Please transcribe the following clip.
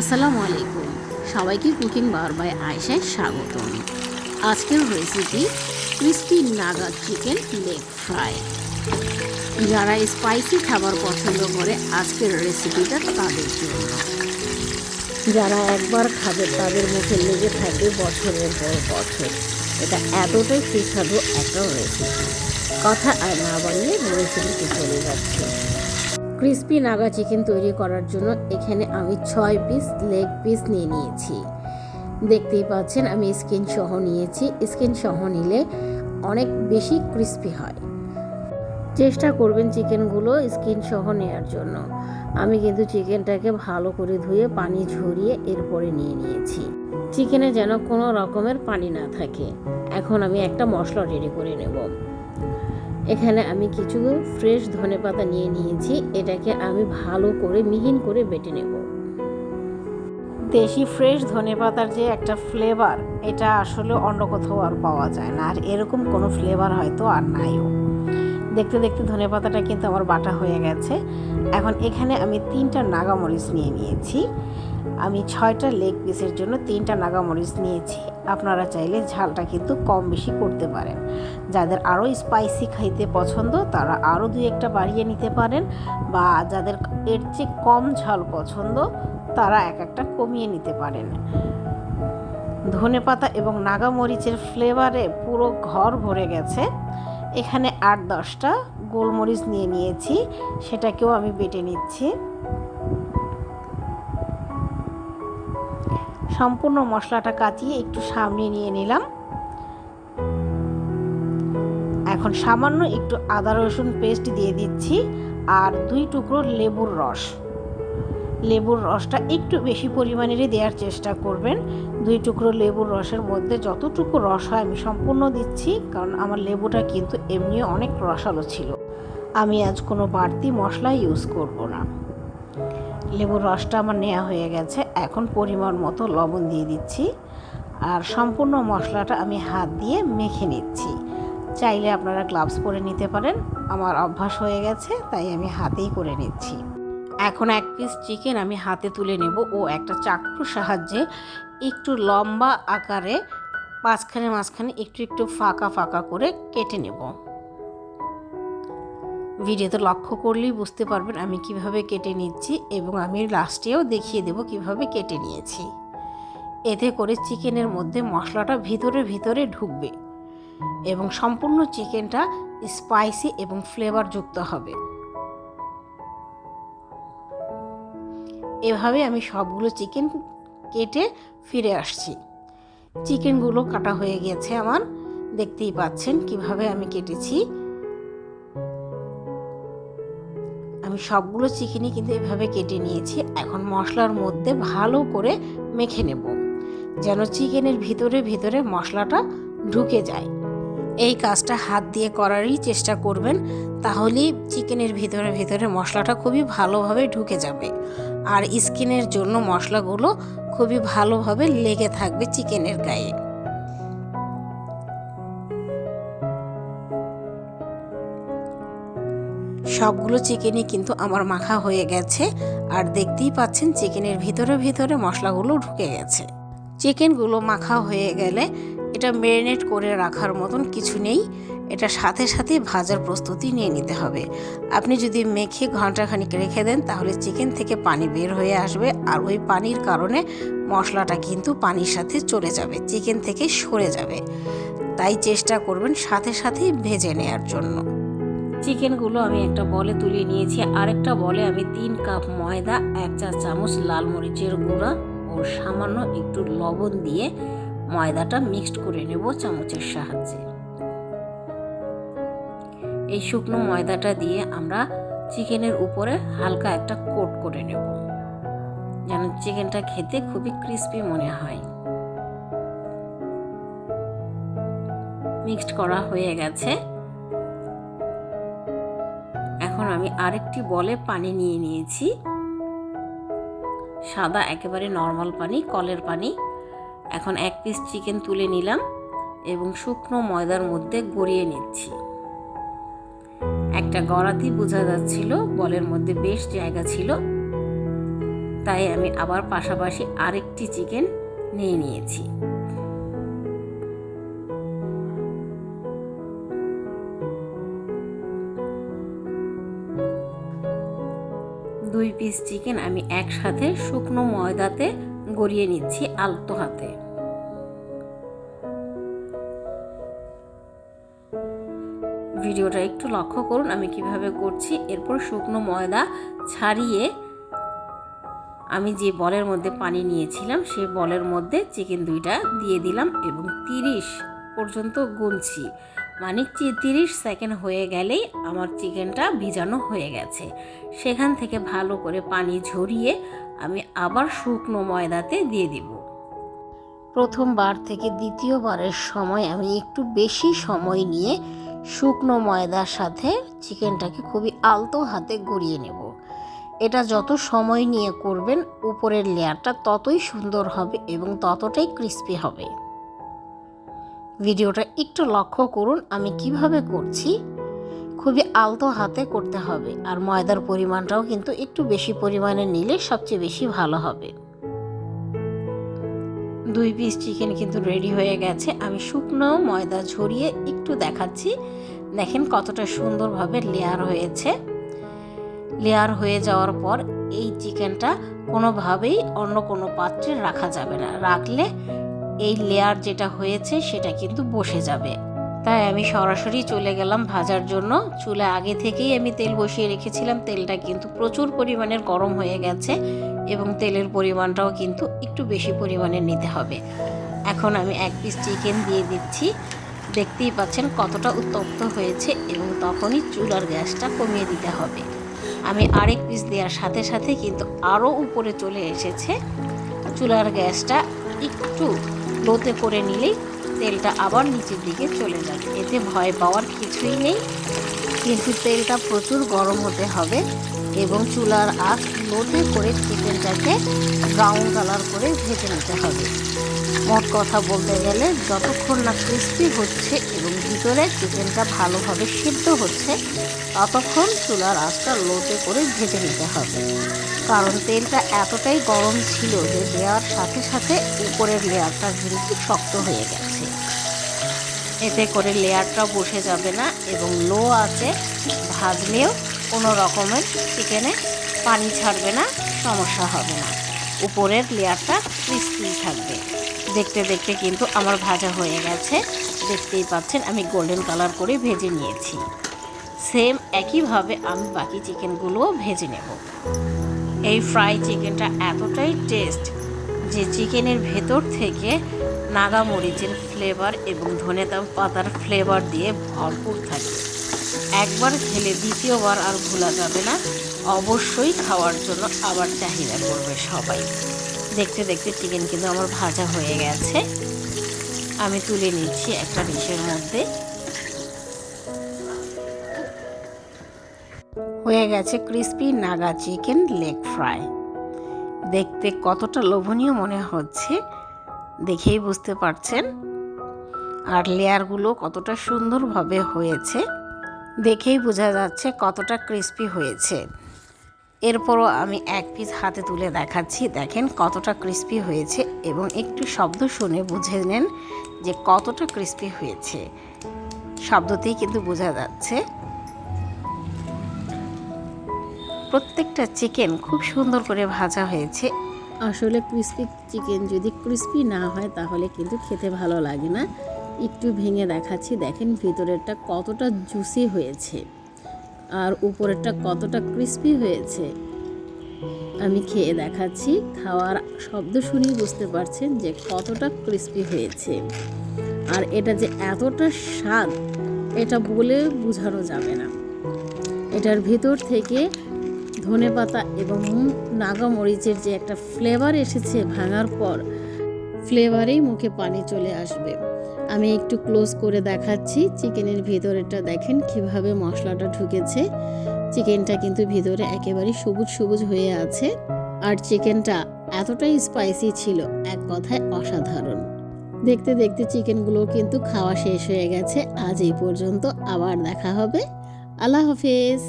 আসসালামু আলাইকুম। সবাইকে কুকিং বার বাই আয়সায় স্বাগতম। আজকের recipe crispy Naga chicken leg fry যারা স্পাইসি খাবার পছন্দ করে আজকের রেসিপিটা তাদের জন্য। যারা একবার খাবে তাদের মুখে লেগে থাকবে বছরের পর বছর। এটা এতটাই সুস্বাদু একটা রেসিপি কথা আর না বাড়িয়ে রেসিপিতে চলে যাচ্ছে। ক্রিস্পি নাগা চিকেন তৈরি করার জন্য এখানে আমি ছয় পিস লেগ পিস নিয়ে নিয়েছি। দেখতেই পাচ্ছেন, আমি স্কিন সহ নিয়েছি। স্কিন সহ নিলে অনেক বেশি ক্রিস্পি হয়। চেষ্টা করবেন চিকেনগুলো স্কিন সহ নেওয়ার জন্য। আমি কিন্তু চিকেনটাকে ভালো করে ধুয়ে পানি ঝরিয়ে এরপরে নিয়ে নিয়েছি। চিকেনে যেন কোনো রকমের পানি না থাকে। এখন আমি একটা মশলা রেডি করে নেব। এখানে আমি কিছু ফ্রেশ ধনে পাতা নিয়ে নিয়েছি, এটাকে আমি ভালো করে মিহিন করে বেটে নেব। দেশি ফ্রেশ ধনে পাতার যে একটা ফ্লেভার এটা আসলে অন্য কোথাও আর পাওয়া যায় না। আর এরকম কোনো ফ্লেভার হয়তো আর নাইও। দেখতে দেখতে ধনেপাতাটা কিন্তু আমার বাটা হয়ে গেছে। এখন এখানে আমি তিনটা নাগামরিচ নিয়ে নিয়েছি। আমি ছয়টা লেগ পিসের জন্য তিনটা নাগামরিচ নিয়েছি। আপনারা চাইলে ঝালটা কিন্তু কম বেশি করতে পারেন। যাদের আরও স্পাইসি খাইতে পছন্দ, তারা আরও দুই একটা বাড়িয়ে নিতে পারেন। বা যাদের এর চেয়ে কম ঝাল পছন্দ, তারা এক একটা কমিয়ে নিতে পারেন। ধনে পাতা এবং নাগামরিচের ফ্লেভারে পুরো ঘর ভরে গেছে। এখানে আট দশটা গোলমরিচ নিয়ে নিয়েছি, সেটাকেও আমি বেটে নিচ্ছি। সম্পূর্ণ মশলাটা কাটিয়ে একটু সামনে নিয়ে নিলাম। এখন সামান্য একটু আদা রসুন পেস্ট দিয়ে দিচ্ছি আর দুই টুকরো লেবুর রস। লেবুর রসটা একটু বেশি পরিমাণেরই দেওয়ার চেষ্টা করবেন। দুই টুকরো লেবুর রসের মধ্যে যতটুকু রস হয় আমি সম্পূর্ণ দিচ্ছি, কারণ আমার লেবুটা কিন্তু এমনিও অনেক রসালো ছিল। আমি আজ কোনো বাড়তি মশলা ইউজ করব না। লেবুর রসটা আমার নেওয়া হয়ে গেছে, এখন পরিমাণ মতো লবণ দিয়ে দিচ্ছি। আর সম্পূর্ণ মশলাটা আমি হাত দিয়ে মেখে নিচ্ছি। চাইলে আপনারা গ্লাভস পরে নিতে পারেন, আমার অভ্যাস হয়ে গেছে, তাই আমি হাতেই করে নিচ্ছি। এখন এক পিস চিকেন আমি হাতে তুলে নেব ও একটা চাকুর সাহায্যে একটু লম্বা আকারে মাঝখানে মাঝখানে একটু একটু ফাঁকা ফাঁকা করে কেটে নেব। ভিডিওতে লক্ষ্য করলেই বুঝতে পারবেন আমি কীভাবে কেটে নিচ্ছি এবং আমি লাস্টেও দেখিয়ে দেব কীভাবে কেটে নিয়েছি। এতে করে চিকেনের মধ্যে মশলাটা ভিতরে ভিতরে ঢুকবে এবং সম্পূর্ণ চিকেনটা স্পাইসি এবং ফ্লেভারযুক্ত হবে। এভাবে আমি সবগুলো চিকেন কেটে ফিরে আসছি। চিকেনগুলো কাটা হয়ে গেছে আমার। দেখতেই পাচ্ছেন কীভাবে আমি কেটেছি। আমি সবগুলো চিকেনই কিন্তু এভাবে কেটে নিয়েছি। এখন মশলার মধ্যে ভালো করে মেখে নেব, যেন চিকেনের ভিতরে ভিতরে মশলাটা ঢুকে যায়। এই কাজটা হাত দিয়ে করারই চেষ্টা করবেন। তাহলেই চিকেনের ভিতরে ভিতরে মশলাটা খুবই ভালোভাবে ঢুকে যাবে। আর স্কিনের জন্য মশলাগুলো খুবই ভালোভাবে লেগে থাকবে চিকেনের গায়ে। সবগুলো চিকেনই কিন্তু আমার মাখা হয়ে গেছে, আর দেখতেই পাচ্ছেন চিকেনের ভিতরে ভিতরে মশলাগুলো ঢুকে গেছে। চিকেনগুলো মাখা হয়ে গেলে এটা ম্যারিনেট করে রাখার মতন কিছু নেই। এটা সাথে সাথে ভাজার প্রস্তুতি নিয়ে নিতে হবে। আপনি যদি মেখে ঘন্টাখানিক রেখে দেন, তাহলে চিকেন থেকে পানি বের হয়ে আসবে আর ওই পানির কারণে মশলাটা কিন্তু পানির সাথে চলে যাবে, চিকেন থেকে সরে যাবে। তাই চেষ্টা করবেন সাথে সাথেই ভেজে নেওয়ার জন্য। চিকেনগুলো আমি একটা বলে তুলে নিয়েছি। আরেকটা বলে আমি তিন কাপ ময়দা, এক চা চামচ লাল মরিচের গুঁড়া ও সামান্য একটু লবণ দিয়ে ময়দাটা মিক্সড করে নেব চামচের সাহায্যে। এই শুকনো ময়দাটা দিয়ে আমরা চিকেনের উপরে হালকা একটা কোট করে নেব। যেন চিকেনটা খেতে খুবই ক্রিস্পি মনে হয়। মিক্সড করা হয়ে গেছে। এখন আমি আরেকটি বলে পানি নিয়ে নিয়েছি। সাদা একেবারে নর্মাল পানি, কলের পানি। এখন এক পিস চিকেন তুলে নিলাম এবং শুকনো ময়দার মধ্যে গড়িয়ে নিচ্ছি। একটা গড়াতেই বোঝা যাচ্ছিল, বলের মধ্যে বেশ জায়গা ছিল। তাই আমি আবার পাশাপাশি আরেকটি চিকেন নিয়ে নিয়েছি। দুই পিস চিকেন আমি একসাথে শুকনো ময়দাতে গড়িয়ে নিচ্ছি আলতো হাতে। ভিডিওটা একটু লক্ষ্য করুন, আমি কীভাবে করছি। এরপর শুকনো ময়দা ছাড়িয়ে আমি যে বলের মধ্যে পানি নিয়েছিলাম সেই বলের মধ্যে চিকেন দুইটা দিয়ে দিলাম এবং তিরিশ পর্যন্ত গুনছি। মানে তিরিশ সেকেন্ড হয়ে গেলেই আমার চিকেনটা ভিজানো হয়ে গেছে। সেখান থেকে ভালো করে পানি ঝরিয়ে আমি আবার শুকনো ময়দাতে দিয়ে দিব। প্রথমবার থেকে দ্বিতীয়বারের সময় আমি একটু বেশি সময় নিয়ে শুকনো ময়দার সাথে চিকেনটাকে খুবই আলতো হাতে গড়িয়ে নেব। এটা যত সময় নিয়ে করবেন, উপরের লেয়ারটা ততই সুন্দর হবে এবং ততটাই ক্রিস্পি হবে। ভিডিওটা একটু লক্ষ্য করুন, আমি কীভাবে করছি। খুবই আলতো হাতে করতে হবে, আর ময়দার পরিমাণটাও কিন্তু একটু বেশি পরিমাণে নিলে সবচেয়ে বেশি ভালো হবে। দুই পিস চিকেন কিন্তু রেডি হয়ে গেছে। আমি শুকনো ময়দা ঝরিয়ে একটু দেখাচ্ছি। দেখেন কতটা সুন্দরভাবে লেয়ার হয়েছে। লেয়ার হয়ে যাওয়ার পর এই চিকেনটা কোনোভাবেই অন্য কোনো পাত্রে রাখা যাবে না। রাখলে এই লেয়ার যেটা হয়েছে সেটা কিন্তু বসে যাবে। তাই আমি সরাসরি চলে গেলাম ভাজার জন্য। চুলে আগে থেকেই আমি তেল বসিয়ে রেখেছিলাম। তেলটা কিন্তু প্রচুর পরিমাণের গরম হয়ে গেছে। এবং তেলের পরিমাণটাও কিন্তু একটু বেশি পরিমাণে নিতে হবে। এখন আমি এক পিস চিকেন দিয়ে দিচ্ছি। দেখতেই পাচ্ছেন কতটা উত্তপ্ত হয়েছে এবং তখনই চুলার গ্যাসটা কমিয়ে দিতে হবে। আমি আরেক পিস দেওয়ার সাথে সাথে কিন্তু আরও উপরে চলে এসেছে। চুলার গ্যাসটা একটু লোতে করে নিলেই তেলটা আবার নিচের দিকে চলে যাবে। এতে ভয় পাওয়ার কিছুই নেই। কিন্তু তেলটা প্রচুর গরম হতে হবে এবং চুলার আঁচ লোতে করে চিকেনটাকে ব্রাউন কালার করে ভেজে নিতে হবে। মোট কথা বলতে গেলে যতক্ষণ না ক্রিস্পি হচ্ছে এবং ভিতরে চিকেনটা ভালোভাবে সিদ্ধ হচ্ছে, ততক্ষণ চুলার আঁচটা লোতে করে ভেজে নিতে হবে। কারণ তেলটা এতটাই গরম ছিল যে দেওয়ার সাথে সাথে উপরের লেয়ারটা কিন্তু শক্ত হয়ে গেছে। এতে করে লেয়ারটা বসে যাবে না এবং লো আছে, ভাজলেও কোনো রকমের চিকেনে পানি ছাড়বে না, সমস্যা হবে না। উপরের লেয়ারটা ক্রিস্পি থাকবে। দেখতে দেখতে কিন্তু আমার ভাজা হয়ে গেছে। দেখতেই পাচ্ছেন আমি গোল্ডেন কালার করে ভেজে নিয়েছি। সেম একইভাবে আমি বাকি চিকেনগুলোও ভেজে নেব। এই ফ্রাই চিকেনটা এতটাই টেস্ট যে চিকেনের ভেতর থেকে নাগা মরিচের ফ্লেভার এবং ধনে পাতার ফ্লেভার দিয়ে ভরপুর থাকে। একবার খেলে দ্বিতীয়বার আর ভোলা যাবে না। অবশ্যই খাওয়ার জন্য আবার চাহিদা করবে সবাই। দেখতে দেখতে চিকেন কিন্তু আমার ভাজা হয়ে গেছে। আমি তুলে নিচ্ছি একটা ডিশের মধ্যে। হয়ে গেছে crispy Naga chicken leg fry দেখতে কতটা লোভনীয় মনে হচ্ছে। দেখেই বুঝতে পারছেন আর লেয়ারগুলো কতটা সুন্দরভাবে হয়েছে। দেখেই বোঝা যাচ্ছে কতটা ক্রিস্পি হয়েছে। এরপরও আমি এক পিস হাতে তুলে দেখাচ্ছি। দেখেন কতটা ক্রিস্পি হয়েছে এবং একটু শব্দ শুনে বুঝে নেন যে কতটা ক্রিস্পি হয়েছে। শব্দতেই কিন্তু বোঝা যাচ্ছে। প্রত্যেকটা চিকেন খুব সুন্দর করে ভাজা হয়েছে আসলে ক্রিস্পি চিকেন যদি ক্রিস্পি না হয় তাহলে কিন্তু খেতে ভালো লাগে না। একটু ভেঙে দেখাচ্ছি, দেখেন ভিতরেরটা কতটা জুসি হয়েছে আর উপরেরটা কতটা ক্রিস্পি হয়েছে। আমি খেয়ে দেখাচ্ছি, খাওয়ার শব্দ শুনেই বুঝতে পারছেন যে কতটা ক্রিস্পি হয়েছে। আর এটা যে এতটা স্বাদ, এটা বলে বোঝানো যাবে না। এটার ভিতর থেকে ধনে পাতা এবং নাগা মরিচের যে একটা ফ্লেভার এসেছে ভাঙার পর ফ্লেভারেই মুখে পানি চলে আসবে। আমি একটু ক্লোজ করে দেখাচ্ছি চিকেনের ভিতরেটা দেখেন কীভাবে মশলাটা ঢুকেছে। চিকেনটা কিন্তু ভিতরে একেবারে সবুজ সবুজ হয়ে আছে। আর চিকেনটা এতটাই স্পাইসি ছিল, এক কথায় অসাধারণ। দেখতে দেখতে চিকেনগুলো কিন্তু খাওয়া শেষ হয়ে গেছে। আজ এই পর্যন্ত আবার দেখা হবে। আল্লাহ হাফেজ।